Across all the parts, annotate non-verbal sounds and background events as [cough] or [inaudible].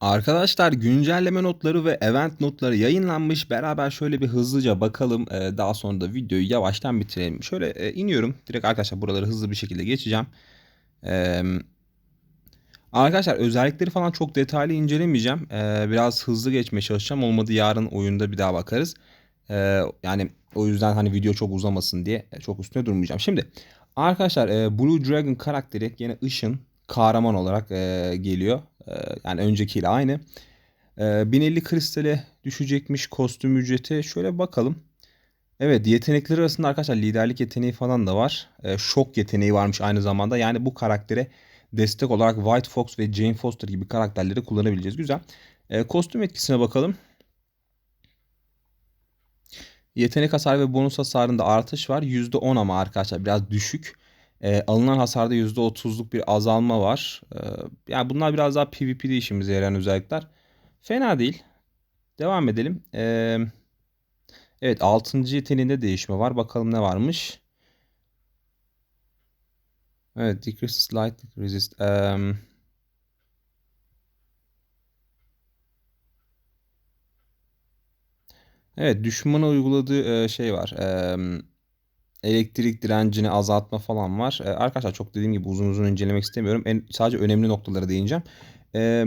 Arkadaşlar güncelleme notları ve event notları yayınlanmış. Beraber şöyle bir hızlıca bakalım. Ee, daha sonra da videoyu yavaştan bitirelim. Şöyle e, iniyorum. Direkt arkadaşlar buraları hızlı bir şekilde geçeceğim. Arkadaşlar özellikleri falan çok detaylı incelemeyeceğim. Biraz hızlı geçmeye çalışacağım. Olmadı yarın oyunda bir daha bakarız. Yani o yüzden hani video çok uzamasın diye e, çok üstüne durmayacağım. Şimdi arkadaşlar e, Blue Dragon karakteri yine ışın kahraman olarak geliyor. E, yani öncekiyle aynı. E, 1050 kristale düşecekmiş kostüm ücreti. Şöyle bakalım. Evet yetenekleri arasında arkadaşlar liderlik yeteneği falan da var. E, şok yeteneği varmış aynı zamanda. Yani bu karaktere destek olarak White Fox ve Jane Foster gibi karakterleri kullanabileceğiz. Güzel. Kostüm etkisine bakalım. Yetenek hasar ve bonus hasarında artış var. %10 ama arkadaşlar biraz düşük. E, alınan hasarda %30'luk bir azalma var. E, yani bunlar biraz daha PvP'de işimize yarayan özellikler. Fena değil. Devam edelim. E, evet 6. yeteneğinde değişme var. Bakalım ne varmış. Evet decreases light resist. Um, evet düşmana uyguladığı şey var. Elektrik direncini azaltma falan var. E, arkadaşlar çok dediğim gibi uzun uzun incelemek istemiyorum. En, sadece önemli noktalara değineceğim. E,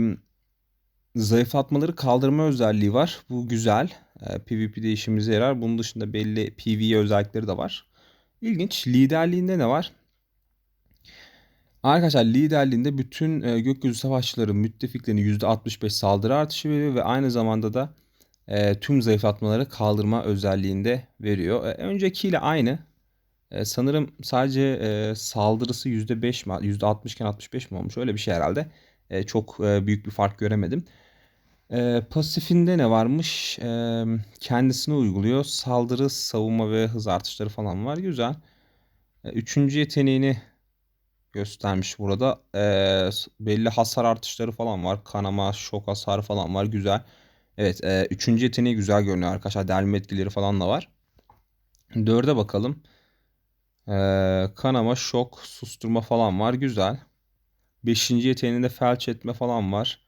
zayıflatmaları kaldırma özelliği var. Bu güzel. E, PvP'de işimize yarar. Bunun dışında belli PvE özellikleri de var. İlginç. Liderliğinde ne var? Arkadaşlar liderliğinde bütün e, gökyüzü savaşçıları müttefiklerine %65 saldırı artışı veriyor ve aynı zamanda da e, tüm zayıflatmaları kaldırma özelliğinde veriyor. E, öncekiyle aynı. E, sanırım sadece e, saldırısı %5 mi %60 iken 65 mi olmuş öyle bir şey herhalde. E, çok e, büyük bir fark göremedim. E, pasifinde ne varmış? E, kendisine uyguluyor. Saldırı, savunma ve hız artışları falan var. Güzel. E, üçüncü yeteneğini göstermiş burada. E, belli hasar artışları falan var. Kanama, şok hasarı falan var. Güzel. Evet. E, üçüncü yeteneği güzel görünüyor arkadaşlar. Delme etkileri falan da var. Dörde bakalım. Ee, kanama, şok, susturma falan var. Güzel. Beşinci yeteneğinde felç etme falan var.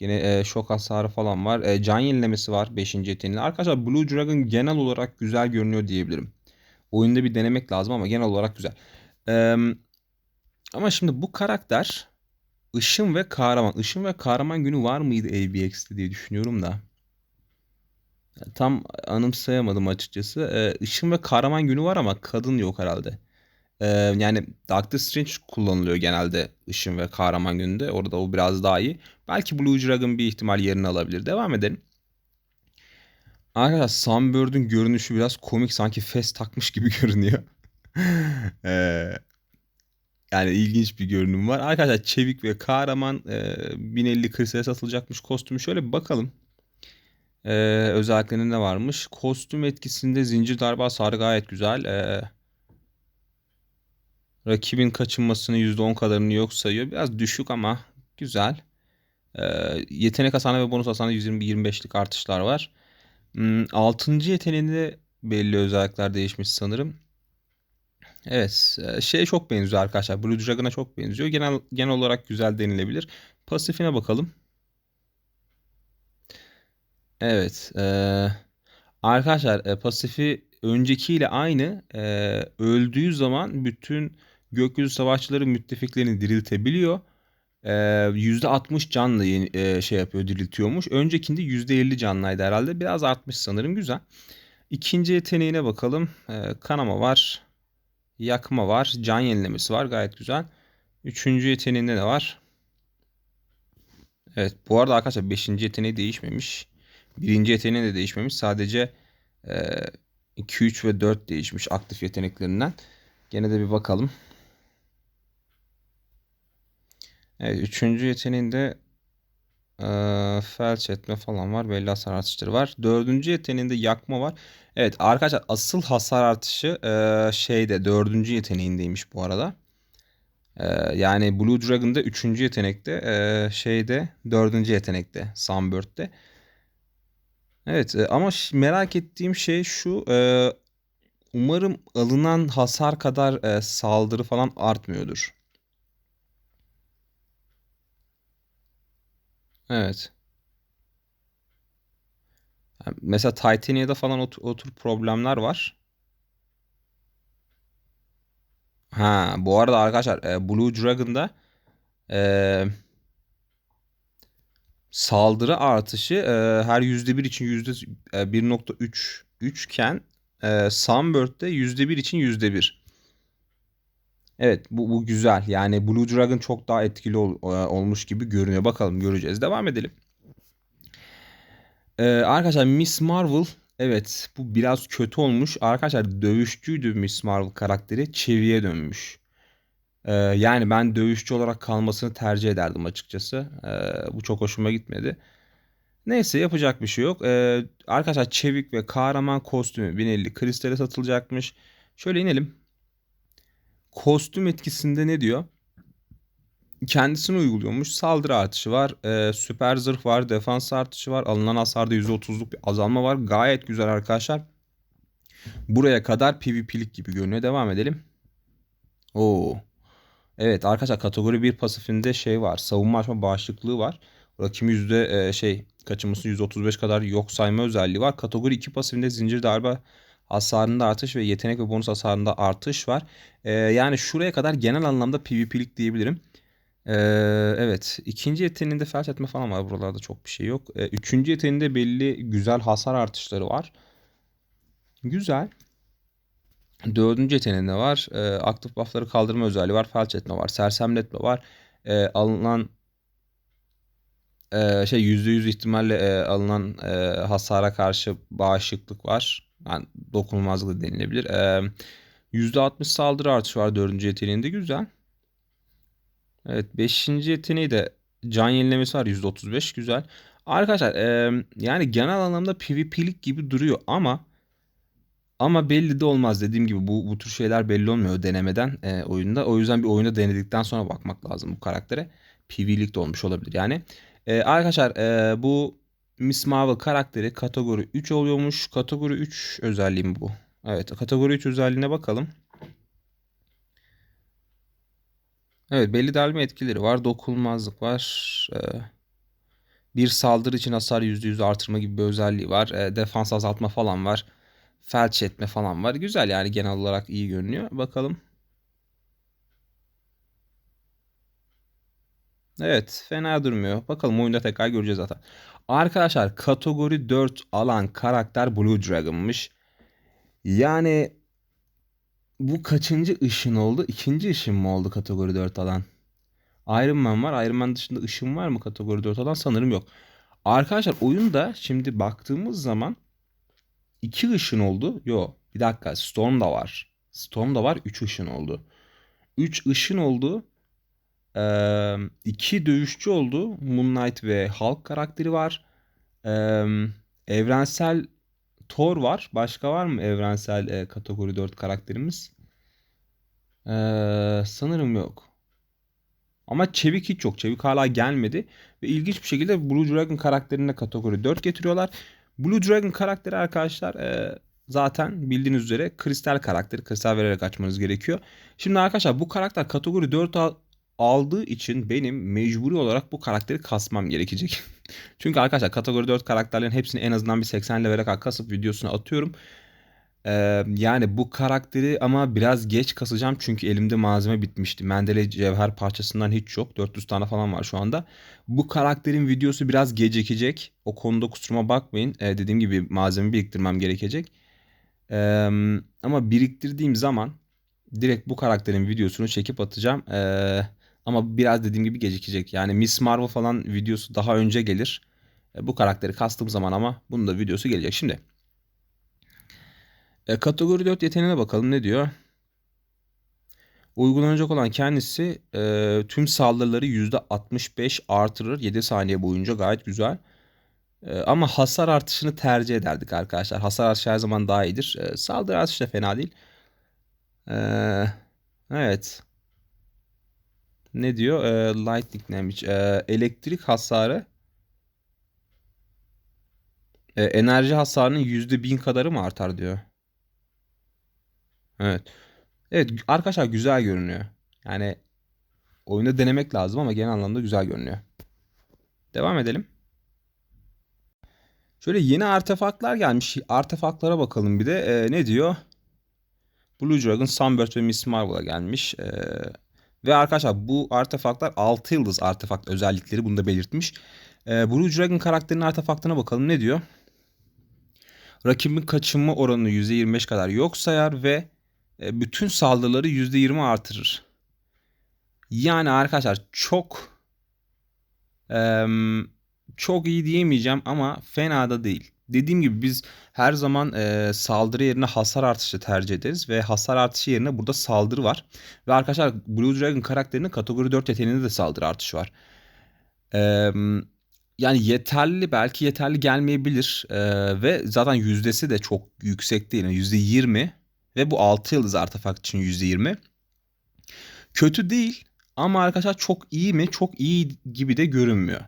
Yine e, şok hasarı falan var. E, can yenilemesi var 5. yeteneğinde. Arkadaşlar Blue Dragon genel olarak güzel görünüyor diyebilirim. Oyunda bir denemek lazım ama genel olarak güzel. E, ama şimdi bu karakter ışın ve kahraman. Işın ve kahraman günü var mıydı ABX'te diye düşünüyorum da. Tam anımsayamadım açıkçası. Ee, Işın ve Kahraman Günü var ama kadın yok herhalde. Ee, yani Doctor Strange kullanılıyor genelde Işın ve Kahraman Günü'nde. Orada o biraz daha iyi. Belki Blue Dragon bir ihtimal yerini alabilir. Devam edelim. Arkadaşlar Sunbird'ün görünüşü biraz komik. Sanki fes takmış gibi [laughs] görünüyor. ee, yani ilginç bir görünüm var. Arkadaşlar Çevik ve Kahraman e, 1050 krisale satılacakmış kostümü. Şöyle bir bakalım. Ee, özelliklerinde ne varmış? Kostüm etkisinde zincir darbe hasarı gayet güzel. Ee, rakibin kaçınmasını %10 kadarını yok sayıyor. Biraz düşük ama güzel. Ee, yetenek hasarı ve bonus hasarı 120-25'lik artışlar var. Hmm, 6. yeteneğinde belli özellikler değişmiş sanırım. Evet, e, şey çok benziyor arkadaşlar. Blue Dragon'a çok benziyor. Genel genel olarak güzel denilebilir. Pasifine bakalım. Evet. eee, arkadaşlar e, pasifi öncekiyle aynı. Eee, öldüğü zaman bütün gökyüzü savaşçıları müttefiklerini diriltebiliyor. Eee %60 canla yeni, eee, şey yapıyor, diriltiyormuş. Öncekinde %50 canlıydı herhalde. Biraz artmış sanırım. Güzel. İkinci yeteneğine bakalım. Eee, kanama var. Yakma var. Can yenilemesi var. Gayet güzel. Üçüncü yeteneğinde ne var? Evet. Bu arada arkadaşlar beşinci yeteneği değişmemiş. Birinci yeteneği de değişmemiş. Sadece e, 2, 3 ve 4 değişmiş aktif yeteneklerinden. Gene de bir bakalım. Evet, üçüncü yeteneğinde e, felç etme falan var. Belli hasar artışları var. Dördüncü yeteneğinde yakma var. Evet arkadaşlar asıl hasar artışı e, şeyde dördüncü yeteneğindeymiş bu arada. E, yani Blue Dragon'da üçüncü yetenekte e, şeyde dördüncü yetenekte Sunbird'de. Evet e, ama merak ettiğim şey şu. E, umarım alınan hasar kadar e, saldırı falan artmıyordur. Evet. Ha, Mesela Titania'da falan o, t- o tür problemler var. Ha, bu arada arkadaşlar Blue Dragon'da e, saldırı artışı e, her %1 için %1.3 3 iken e, Sunbird'de %1 için %1. Evet bu, bu güzel. Yani Blue Dragon çok daha etkili ol, e, olmuş gibi görünüyor. Bakalım göreceğiz. Devam edelim. Ee, arkadaşlar Miss Marvel evet bu biraz kötü olmuş. Arkadaşlar dövüşçüydü Miss Marvel karakteri. Çeviye dönmüş. Ee, yani ben dövüşçü olarak kalmasını tercih ederdim açıkçası. Ee, bu çok hoşuma gitmedi. Neyse yapacak bir şey yok. Ee, arkadaşlar çevik ve kahraman kostümü 1050 kristale satılacakmış. Şöyle inelim. Kostüm etkisinde ne diyor? Kendisini uyguluyormuş. Saldırı artışı var. E, süper zırh var. Defans artışı var. Alınan hasarda %30'luk bir azalma var. Gayet güzel arkadaşlar. Buraya kadar PvP'lik gibi görünüyor. Devam edelim. Oo. Evet arkadaşlar kategori 1 pasifinde şey var. Savunma açma bağışıklığı var. Rakimi yüzde e, şey kaçınması %35 kadar yok sayma özelliği var. Kategori 2 pasifinde zincir darbe hasarında artış ve yetenek ve bonus hasarında artış var. E, yani şuraya kadar genel anlamda PvP'lik diyebilirim. Ee, evet. ikinci yeteneğinde felç etme falan var. Buralarda çok bir şey yok. Ee, üçüncü yeteneğinde belli güzel hasar artışları var. Güzel. Dördüncü yeteneğinde var. Ee, aktif buffları kaldırma özelliği var. Felç etme var. Sersemletme var. Ee, alınan e, şey %100 ihtimalle e, alınan e, hasara karşı bağışıklık var. Yani dokunulmazlık denilebilir. E, %60 saldırı artışı var dördüncü yeteneğinde. Güzel. Evet 5. yeteneği de can yenilemesi var %35 güzel. Arkadaşlar e, yani genel anlamda PvP'lik gibi duruyor ama ama belli de olmaz dediğim gibi bu, bu tür şeyler belli olmuyor denemeden e, oyunda. O yüzden bir oyunda denedikten sonra bakmak lazım bu karaktere. Pv'lik de olmuş olabilir yani. E, arkadaşlar e, bu Miss Marvel karakteri kategori 3 oluyormuş. Kategori 3 özelliği mi bu? Evet kategori 3 özelliğine bakalım. Evet belli delme etkileri var. Dokunulmazlık var. Ee, bir saldırı için hasar %100 artırma gibi bir özelliği var. Ee, defans azaltma falan var. Felç etme falan var. Güzel yani genel olarak iyi görünüyor. Bakalım. Evet fena durmuyor. Bakalım oyunda tekrar göreceğiz zaten. Arkadaşlar kategori 4 alan karakter Blue Dragon'mış. Yani bu kaçıncı ışın oldu? İkinci ışın mı oldu kategori 4 alan? Iron Man var. Iron Man dışında ışın var mı kategori 4 alan? Sanırım yok. Arkadaşlar oyunda şimdi baktığımız zaman iki ışın oldu. Yok bir dakika Storm da var. Storm da var 3 ışın oldu. 3 ışın oldu. Ee, iki dövüşçü oldu. Moon Knight ve Hulk karakteri var. Ee, evrensel Thor var. Başka var mı evrensel e, kategori 4 karakterimiz? Ee, sanırım yok. Ama Çevik hiç yok. Çevik hala gelmedi. Ve ilginç bir şekilde Blue Dragon karakterine kategori 4 getiriyorlar. Blue Dragon karakteri arkadaşlar e, zaten bildiğiniz üzere kristal karakteri. Kristal vererek açmanız gerekiyor. Şimdi arkadaşlar bu karakter kategori 4 al aldığı için benim mecburi olarak bu karakteri kasmam gerekecek. [laughs] Çünkü arkadaşlar kategori 4 karakterlerin hepsini en azından bir 80 levele kadar kasıp videosuna atıyorum. Ee, yani bu karakteri ama biraz geç kasacağım çünkü elimde malzeme bitmişti. Mendele cevher parçasından hiç yok. 400 tane falan var şu anda. Bu karakterin videosu biraz gecikecek. O konuda kusuruma bakmayın. Ee, dediğim gibi malzeme biriktirmem gerekecek. Ee, ama biriktirdiğim zaman direkt bu karakterin videosunu çekip atacağım. Ee, ama biraz dediğim gibi gecikecek. Yani Miss Marvel falan videosu daha önce gelir. E, bu karakteri kastığım zaman ama bunun da videosu gelecek. Şimdi e, kategori 4 yeteneğine bakalım ne diyor. Uygulanacak olan kendisi e, tüm saldırıları %65 artırır 7 saniye boyunca gayet güzel. E, ama hasar artışını tercih ederdik arkadaşlar. Hasar artışı her zaman daha iyidir. E, saldırı artışı da fena değil. E, evet ne diyor? E, lightning damage. E, elektrik hasarı e, enerji hasarının %1000 kadarı mı artar diyor. Evet. Evet arkadaşlar güzel görünüyor. Yani oyunda denemek lazım ama genel anlamda güzel görünüyor. Devam edelim. Şöyle yeni artefaktlar gelmiş. Artefaktlara bakalım bir de. Ee, ne diyor? Blue Dragon, Sunbird ve Miss Marvel'a gelmiş. Ee, ve arkadaşlar bu artefaktlar 6 yıldız artefakt özellikleri bunu da belirtmiş. Ee, Blue Dragon karakterinin artefaktına bakalım ne diyor? Rakibin kaçınma oranını %25 kadar yok sayar ve bütün saldırıları %20 artırır. Yani arkadaşlar çok e, çok iyi diyemeyeceğim ama fena da değil. Dediğim gibi biz her zaman e, saldırı yerine hasar artışı tercih ederiz ve hasar artışı yerine burada saldırı var. Ve arkadaşlar Blue Dragon karakterinin kategori 4 yeteneğinde de saldırı artışı var. Eee yani yeterli belki yeterli gelmeyebilir ee, ve zaten yüzdesi de çok yüksek değil. Yani %20 ve bu 6 yıldız artefakt için %20. Kötü değil ama arkadaşlar çok iyi mi? Çok iyi gibi de görünmüyor.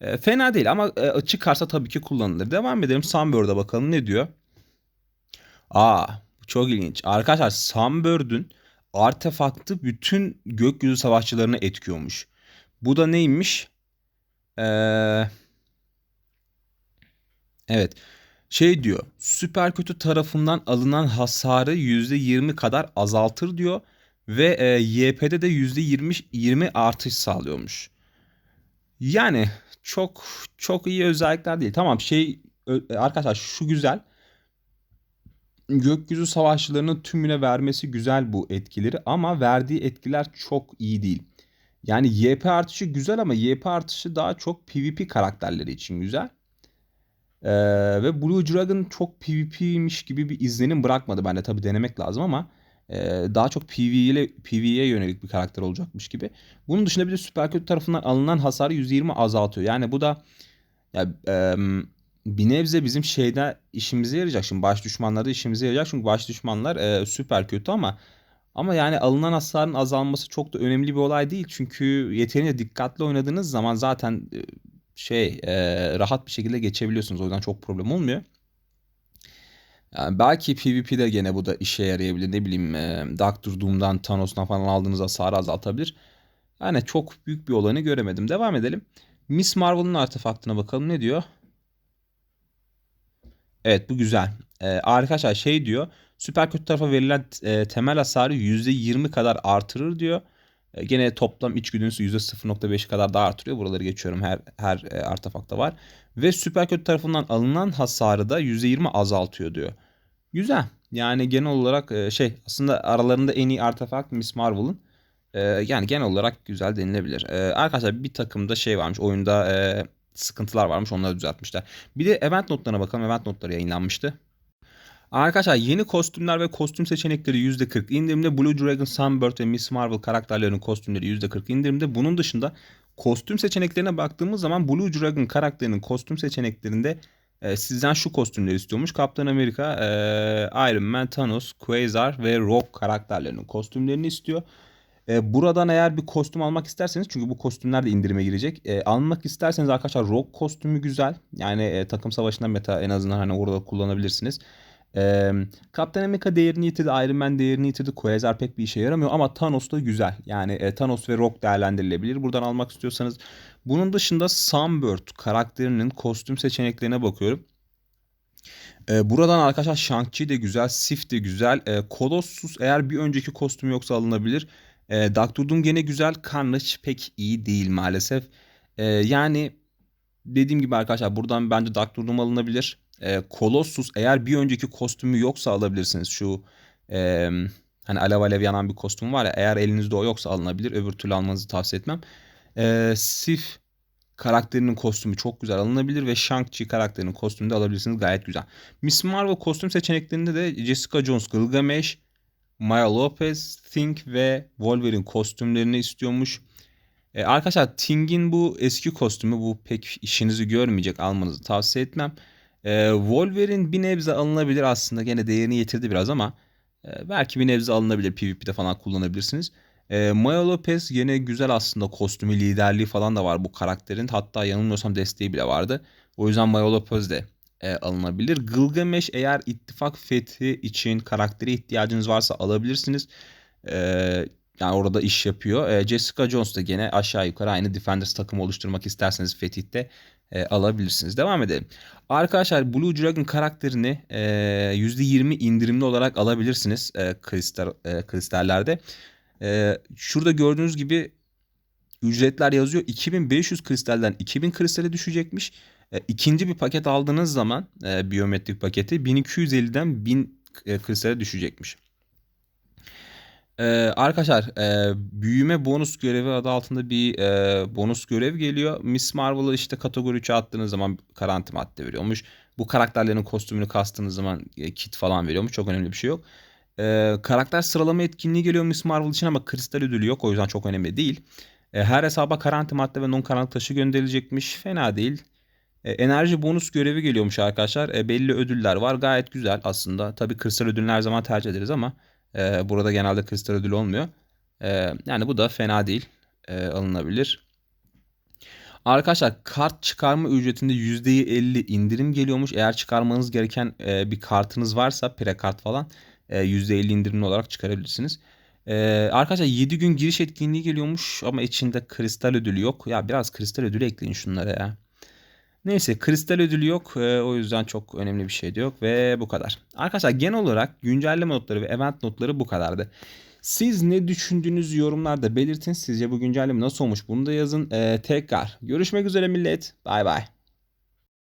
E, fena değil ama e, çıkarsa tabii ki kullanılır. Devam edelim Sunbird'a bakalım ne diyor. Aa çok ilginç. Arkadaşlar Sunbird'ün artefaktı bütün gökyüzü savaşçılarını etkiyormuş. Bu da neymiş? Ee, evet. Şey diyor. Süper kötü tarafından alınan hasarı %20 kadar azaltır diyor. Ve e, YP'de de %20 20 artış sağlıyormuş. Yani çok çok iyi özellikler değil. Tamam şey arkadaşlar şu güzel. Gökyüzü savaşçılarının tümüne vermesi güzel bu etkileri ama verdiği etkiler çok iyi değil. Yani YP artışı güzel ama YP artışı daha çok PvP karakterleri için güzel. Ee, ve Blue Dragon çok PvP'miş gibi bir izlenim bırakmadı bende. Tabi denemek lazım ama e, daha çok PvE ile PvE'ye yönelik bir karakter olacakmış gibi. Bunun dışında bir de süper kötü tarafından alınan hasarı %20 azaltıyor. Yani bu da ya, e, bir nebze bizim şeyde işimize yarayacak. Şimdi baş düşmanlarda işimize yarayacak. Çünkü baş düşmanlar e, süper kötü ama ama yani alınan hasarın azalması çok da önemli bir olay değil. Çünkü yeterince dikkatli oynadığınız zaman zaten e, şey e, rahat bir şekilde geçebiliyorsunuz. O yüzden çok problem olmuyor. Yani belki PvP'de gene bu da işe yarayabilir. Ne bileyim e, Doctor Doom'dan Thanos'tan falan aldığınız hasarı azaltabilir. Yani çok büyük bir olanı göremedim. Devam edelim. Miss Marvel'ın artefaktına bakalım ne diyor? Evet bu güzel. Ee, arkadaşlar şey diyor. Süper kötü tarafa verilen e, temel hasarı %20 kadar artırır diyor. E, gene toplam iç güdüsü %0.5 kadar daha artırıyor. Buraları geçiyorum her her e, artefakta var. Ve süper kötü tarafından alınan hasarı da %20 azaltıyor diyor. Güzel. Yani genel olarak e, şey aslında aralarında en iyi artefakt Miss Marvel'ın. Yani genel olarak güzel denilebilir. Arkadaşlar bir takımda şey varmış oyunda sıkıntılar varmış onları düzeltmişler. Bir de event notlarına bakalım. Event notları yayınlanmıştı. Arkadaşlar yeni kostümler ve kostüm seçenekleri %40 indirimde. Blue Dragon, Sunbird ve Miss Marvel karakterlerinin kostümleri %40 indirimde. Bunun dışında kostüm seçeneklerine baktığımız zaman Blue Dragon karakterinin kostüm seçeneklerinde e, sizden şu kostümleri istiyormuş. Kaptan Amerika, e, Iron Man, Thanos, Quasar ve Rogue karakterlerinin kostümlerini istiyor. E, buradan eğer bir kostüm almak isterseniz çünkü bu kostümler de indirime girecek. E, almak isterseniz arkadaşlar Rogue kostümü güzel. Yani e, takım savaşında meta en azından hani orada kullanabilirsiniz. Ee, Kaptan Amerika değerini yitirdi, Iron Man değerini yitirdi. Quasar pek bir işe yaramıyor ama Thanos da güzel. Yani e, Thanos ve Rock değerlendirilebilir. Buradan almak istiyorsanız. Bunun dışında Sunbird karakterinin kostüm seçeneklerine bakıyorum. Buradan arkadaşlar Shang-Chi de güzel, Sif de güzel. Ee, Colossus eğer bir önceki kostüm yoksa alınabilir. Ee, Doctor Doom gene güzel. Carnage pek iyi değil maalesef. Yani dediğim gibi arkadaşlar buradan bence Doctor Doom alınabilir. E, eğer bir önceki kostümü yoksa alabilirsiniz. Şu e, hani alev alev yanan bir kostüm var ya eğer elinizde o yoksa alınabilir. Öbür türlü almanızı tavsiye etmem. E, Sif karakterinin kostümü çok güzel alınabilir ve Shang-Chi karakterinin kostümünü de alabilirsiniz gayet güzel. Miss Marvel kostüm seçeneklerinde de Jessica Jones, Gilgamesh, Maya Lopez, Think ve Wolverine kostümlerini istiyormuş. Ee, arkadaşlar Thing'in bu eski kostümü bu pek işinizi görmeyecek almanızı tavsiye etmem. Ee, Wolverine bir nebze alınabilir aslında. Gene değerini yitirdi biraz ama e, belki bir nebze alınabilir. PvP'de falan kullanabilirsiniz. E, Maya Lopez yine güzel aslında kostümü, liderliği falan da var bu karakterin. Hatta yanılmıyorsam desteği bile vardı. O yüzden Maya Lopez de e, alınabilir. Gilgamesh eğer ittifak fethi için karaktere ihtiyacınız varsa alabilirsiniz. E, yani orada iş yapıyor. E, Jessica Jones da gene aşağı yukarı aynı Defenders takımı oluşturmak isterseniz Fetih'te e, alabilirsiniz. Devam edelim. Arkadaşlar Blue Dragon karakterini e, %20 indirimli olarak alabilirsiniz e, kristal e, kristallerde. E, şurada gördüğünüz gibi ücretler yazıyor. 2500 kristalden 2000 kristale düşecekmiş. E, ikinci bir paket aldığınız zaman e, biyometrik paketi 1250'den 1000 e, kristale düşecekmiş. Ee, arkadaşlar e, büyüme bonus görevi adı altında bir e, bonus görev geliyor. Miss Marvel'ı işte kategori 3'e attığınız zaman garanti madde veriyormuş. Bu karakterlerin kostümünü kastığınız zaman e, kit falan veriyormuş. Çok önemli bir şey yok. E, karakter sıralama etkinliği geliyor Miss Marvel için ama kristal ödülü yok. O yüzden çok önemli değil. E, her hesaba karanti madde ve non karanlık taşı gönderilecekmiş. Fena değil. E, enerji bonus görevi geliyormuş arkadaşlar. E, belli ödüller var. Gayet güzel aslında. Tabii kristal ödülünü her zaman tercih ederiz ama e, burada genelde kristal ödülü olmuyor. E, yani bu da fena değil. E, alınabilir. Arkadaşlar kart çıkarma ücretinde %50 indirim geliyormuş. Eğer çıkarmanız gereken e, bir kartınız varsa pre-kart falan e, %50 indirimli olarak çıkarabilirsiniz. E, arkadaşlar 7 gün giriş etkinliği geliyormuş ama içinde kristal ödülü yok. Ya biraz kristal ödülü ekleyin şunlara ya. Neyse kristal ödülü yok. E, o yüzden çok önemli bir şey de yok ve bu kadar. Arkadaşlar genel olarak güncelleme notları ve event notları bu kadardı. Siz ne düşündüğünüzü yorumlarda belirtin. Sizce bu güncelleme nasıl olmuş bunu da yazın. E, tekrar görüşmek üzere millet. Bay bay.